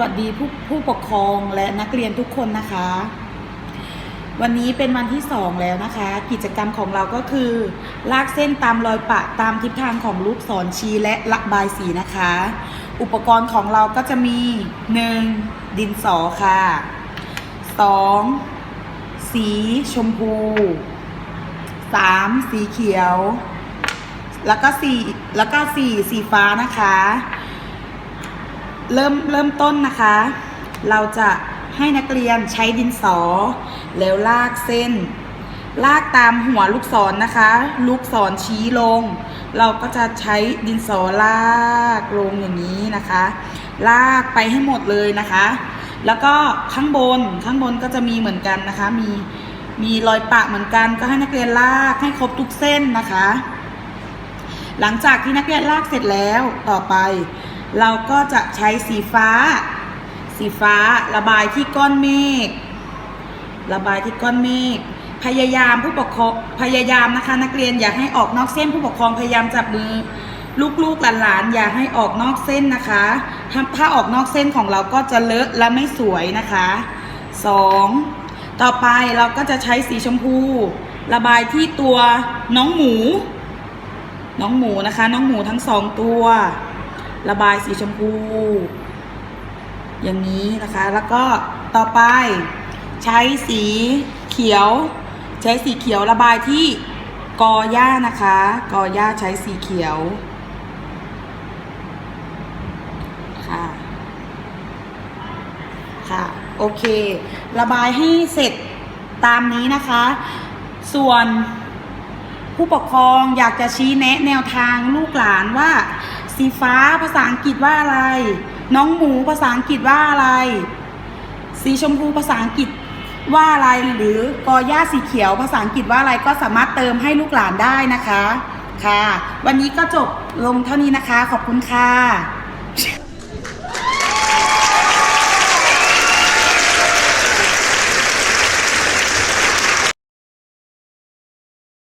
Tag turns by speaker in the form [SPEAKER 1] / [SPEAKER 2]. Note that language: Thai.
[SPEAKER 1] วัสดีผู้ปกครองและนักเรียนทุกคนนะคะ วันนี้เป็นวันที่สองแล้วนะคะ กิจกรรมของเราก็คือ ลากเส้นตามรอยปะตามทิศทางของลูกศรชี้และระบายสีนะคะ อุปกรณ์ของเราก็จะมี 1. ดินสอค่ะ 2. สีชมพู 3. สีเขียว แล้วก็สีแล้วก็สีสีฟ้านะคะ เริ่มเริ่มต้นนะคะ เราจะให้นักเรียนใช้ดินสอ แล้วลากเส้น ลากตามหัวลูกศรนนะคะ ลูกศรชี้ลง เราก็จะใช้ดินสอลากลงอย่างนี้นะคะ ลากไปให้หมดเลยนะคะ แล้วก็ข้างบนข้างบนก็จะมีเหมือนกันนะคะ มีมีรอยปะเหมือนกัน ก็ให้นักเรียนลากให้ครบทุกเส้นนะคะ หลังจากที่นักเรียนลากเสร็จแล้วต่อไป เราก็จะใช้สีฟ้า สีฟ้าระบายที่ก้อนเมฆระบายที่ก้อนเมฆพยายามผู้ปกครองพยายามนะคะ นักเรียนอย่าให้ออกนอกเส้นผู้ปกครองพยายามจับมือ ลูกๆหลานๆอย่าให้ออกนอกเส้นนะคะถ้าถ้าออกนอกเส้นของเราก็จะเลอะและไม่สวยนะคะสองต่อไปเราก็จะใช้สีชมพู ระบายที่ตัวน้องหมู น้องหมูนะคะ น้องหมูทั้งสองตัว ระบายสีชมพู อย่างนี้นะคะ แล้วก็ต่อไปใช้สีเขียว ใช้สีเขียวระบายที่กอหญ้านะคะ กอหญ้าใช้สีเขียวค่ะค่ะโอเค ระบายให้เสร็จตามนี้นะคะ ส่วนผู้ปกครองอยากจะชี้แนะแนวทางลูกหลานว่า สีฟ้าภาษาอังกฤษว่าอะไร น้องหมูภาษาอังกฤษว่าอะไร สีชมพูภาษาอังกฤษว่าอะไรหรือกอหญ้าสีเขียวภาษาอังกฤษว่าอะไรก็สามารถเติมให้ลูกหลานได้นะคะค่ะ วันนี้ก็จบลงเท่านี้นะคะ ขอบคุณค่ะ